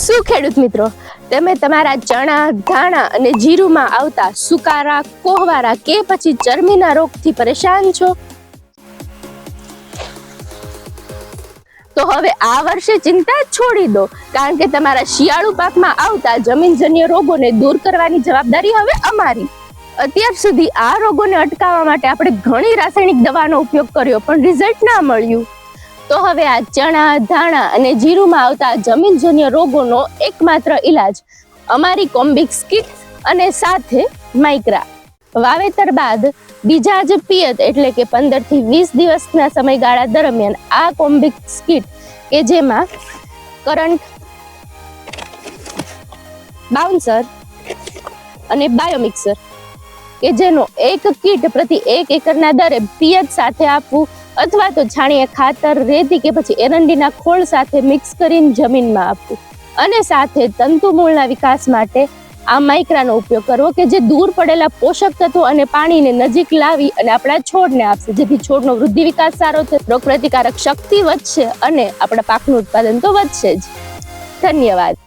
શું ખેડૂત મિત્રો? તમે તમારા ચણા, ધાણા અને જીરુમાં આવતા સુકારા, કોહવારા કે પછી ચરમીના રોગથી પરેશાન છો? તો હવે આ વર્ષે ચિંતા છોડી દો, કારણ કે તમારા શિયાળુ પાકમાં આવતા જમીનજન્ય રોગોને દૂર કરવાની જવાબદારી હવે અમારી. અત્યાર સુધી આ રોગોને અટકાવવા માટે આપણે ઘણી રાસાયણિક દવાનો ઉપયોગ કર્યો, પણ રિઝલ્ટ ના મળ્યું. તો હવે આ ચણા, ધાણા અને જીરુમાં આવતા જમીનજન્ય રોગોનો એકમાત્ર ઈલાજ અમારી કોમ્બિક્સ કિટ અને સાથે માઇક્રા. વાવેતર બાદ બીજા જ પિયત એટલે કે પંદરથી વીસ દિવસના સમયગાળા દરમિયાન આ કોમ્બિક્સ કિટ કે જેમાં કરંટ બાઉન્સર અને બાયોમિક્સર કે જેનો એક કીટ પ્રતિ એક એકરના દરે પિયત સાથે આપવું અથવા તો છાણીએ ખાતર, રેતી કે પછી એરંડીના ખોળ સાથે મિક્સ કરીને જમીનમાં આપવું. અને સાથે તંતુમૂળના વિકાસ માટે આ માઇક્રાનો ઉપયોગ કરવો કે જે દૂર પડેલા પોષક તત્વો અને પાણીને નજીક લાવી અને આપણા છોડને આપશે. જેથી છોડનો વૃદ્ધિ વિકાસ સારો થશે રોગપ્રતિકારક શક્તિ વધશે અને આપણા પાકનું ઉત્પાદન તો વધશે જ. ધન્યવાદ.